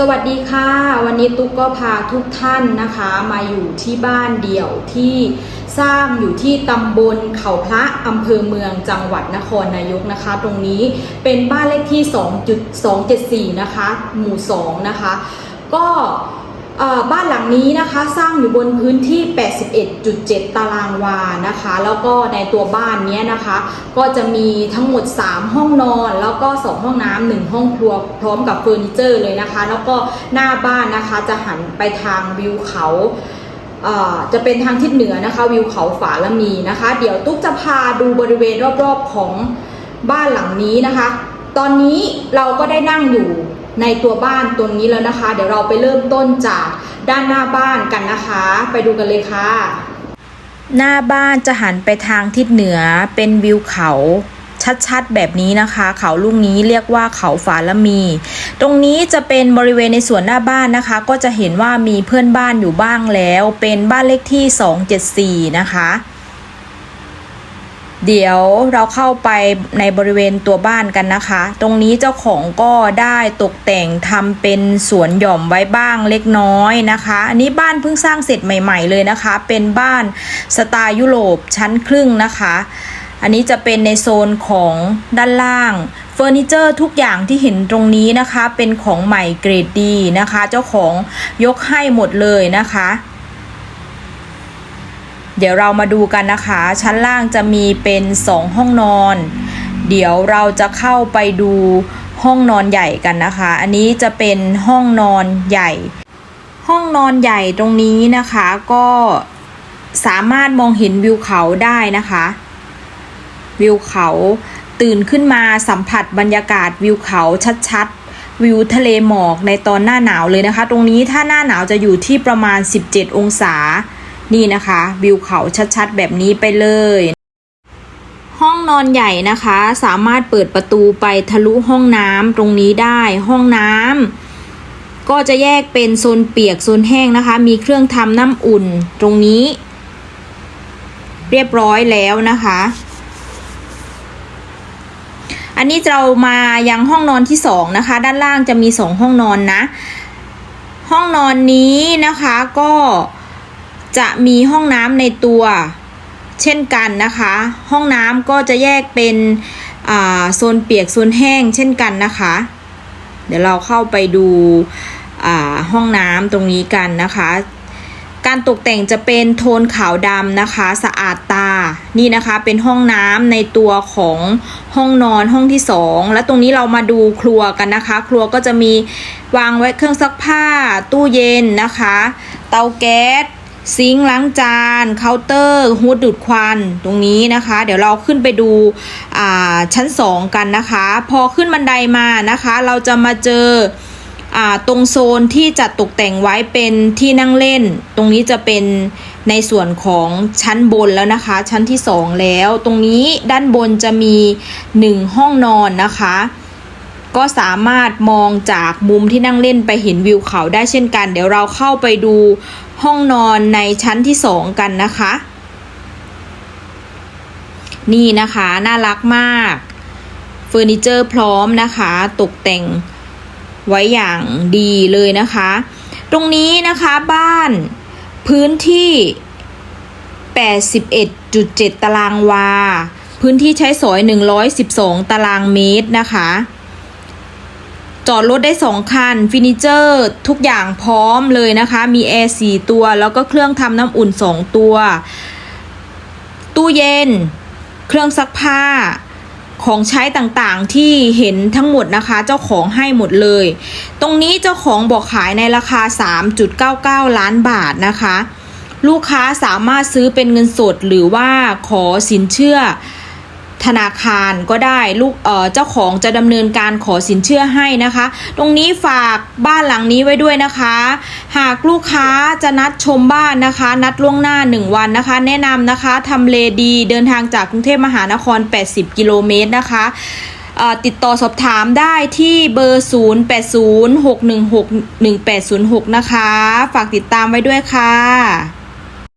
สวัสดีค่ะ วันนี้ตุ๊กก็พาทุกท่านนะคะมาอยู่ที่บ้านเดี่ยวที่สร้างอยู่ที่ตำบลเขาพระอำเภอเมืองจังหวัดนครนายกนะคะ ตรงนี้เป็นบ้านเลขที่ 2.274 นะคะ หมู่ 2 นะคะ ก็ บ้านหลังนี้นะคะสร้างอยู่บนพื้นที่ 81.7 ตารางวานะคะ แล้วก็ในตัวบ้านนี้นะคะ ก็จะมีทั้งหมด 3 ห้องนอน แล้วก็ 2 ห้องน้ำหนึ่งห้องครัวพร้อมกับเฟอร์นิเจอร์เลยนะคะ แล้วก็หน้าบ้านนะคะจะหันไปทางวิวเขาจะเป็นทางทิศเหนือนะคะ วิวเขาฝาละมีนะคะ เดี๋ยวตุ๊กจะพาดูบริเวณรอบๆของบ้านหลังนี้นะคะ ตอนนี้เราก็ได้นั่งอยู่ ในตัวบ้านตรงนี้แล้วนะคะ เดี๋ยวเราไปเริ่มต้นจากด้านหน้าบ้านกันนะคะ ไปดูกันเลยค่ะ หน้าบ้านจะหันไปทางทิศเหนือเป็นวิวเขาชัดๆ แบบนี้นะคะ เขาลูกนี้เรียกว่าเขาฝาละมี ตรงนี้จะเป็นบริเวณในสวนหน้าบ้านนะคะ ก็จะเห็นว่ามีเพื่อนบ้านอยู่บ้างแล้ว เป็นบ้านเลขที่ 274 นะคะ เดี๋ยวเราเข้าไปในบริเวณตัวบ้านกันนะคะ ตรงนี้เจ้าของก็ได้ตกแต่งทำเป็นสวนหย่อมไว้บ้างเล็กน้อยนะคะ อันนี้บ้านเพิ่งสร้างเสร็จใหม่ ๆ เลยนะคะ เป็นบ้านสไตล์ยุโรปชั้นครึ่งนะคะ อันนี้จะเป็นในโซนของด้านล่างเฟอร์นิเจอร์ทุกอย่างที่เห็นตรงนี้นะคะ เป็นของใหม่เกรดดีนะคะ เจ้าของยกให้หมดเลยนะคะ เดี๋ยวเรามาดูกันนะคะ ชั้นล่างจะมีเป็น 2 ห้องนอน เดี๋ยวเราจะเข้าไปดูห้องนอนใหญ่กันนะคะ อันนี้จะเป็นห้องนอนใหญ่ ห้องนอนใหญ่ตรงนี้นะคะก็สามารถมองเห็นวิวเขาได้นะคะ วิวเขาตื่นขึ้นมาสัมผัสบรรยากาศวิวเขาชัดๆ วิวทะเลหมอกในตอนหน้าหนาวเลยนะคะ ตรงนี้ถ้าหน้าหนาวจะอยู่ที่ประมาณ 17 องศา นี่นะคะวิวเขาชัดๆ แบบนี้ไปเลย ห้องนอนใหญ่นะคะ สามารถเปิดประตูไปทะลุห้องน้ำตรงนี้ได้ห้องน้ำก็จะแยกเป็นโซนเปียกโซนแห้งนะคะ มีเครื่องทำน้ำอุ่นตรงนี้ เรียบร้อยแล้วนะคะอันนี้เรามายังห้องนอนที่สองนะคะ ด้านล่างจะมีสองห้องนอนนะ ห้องนอนนี้นะคะก็ จะมีห้องน้ำในตัวเช่นกันนะคะ ห้องน้ำก็จะแยกเป็นโซนเปียกโซนแห้งเช่นกันนะคะ เดี๋ยวเราเข้าไปดูห้องน้ำตรงนี้กันนะคะ การตกแต่งจะเป็นโทนขาวดำนะคะสะอาดตานี่นะคะเป็นห้องน้ำในตัวของห้องนอนห้องที่สองและตรงนี้เรามาดูครัวกันนะคะ ครัวก็จะมีวางไว้เครื่องซักผ้าตู้เย็นนะคะ เตาแก๊ส ซิงค์ล้างจานเคาน์เตอร์ฮูดดูดควันตรงนี้นะคะ เดี๋ยวเราขึ้นไปดูอ่าชั้น 2 กันนะคะ พอขึ้นบันไดมานะคะ เราจะมาเจออ่าตรงโซนที่จัดตกแต่งไว้เป็นที่นั่งเล่น ตรงนี้จะเป็นในส่วนของชั้นบนแล้วนะคะ ชั้นที่สองแล้ว ตรงนี้ด้านบนจะมีหนึ่งห้องนอนนะคะ ก็สามารถมองจากมุมที่นั่งเล่นไปเห็นวิวเขาได้เช่นกัน เดี๋ยวเราเข้าไปดูห้องนอนในชั้นที่สองกันนะคะ นี่นะคะน่ารักมากเฟอร์นิเจอร์พร้อมนะคะ ตกแต่งไว้อย่างดีเลยนะคะ ตรงนี้นะคะบ้านพื้นที่ 81.7 ตารางวา พื้นที่ใช้สอย 112 ตารางเมตรนะคะ จอดรถได้ 2 คันฟินิเจอร์ทุกอย่างพร้อมเลยนะคะ มีแอร์4ตัว แล้วก็เครื่องทำน้ำอุ่น 2 ตัว ตู้เย็น เครื่องซักผ้าของใช้ต่างๆที่เห็นทั้งหมดนะคะ เจ้าของให้หมดเลย ตรงนี้เจ้าของบอกขายในราคา 3.99 ล้านบาทนะคะ ลูกค้าสามารถซื้อเป็นเงินสดหรือว่าขอสินเชื่อ ธนาคารก็ได้ลูกเอ่อเจ้าของจะดำเนินการขอสินเชื่อให้นะคะ ตรงนี้ฝากบ้านหลังนี้ไว้ด้วยนะคะ หากลูกค้าจะนัดชมบ้านนะคะ นัดล่วงหน้า 1 วันนะคะ แนะนำนะคะทำเลดีเดินทางจากกรุงเทพมหานคร 80 กิโลเมตรนะคะติดต่อสอบถามได้ที่เบอร์ 0806161806 นะคะ ฝากติดตามไว้ด้วยค่ะ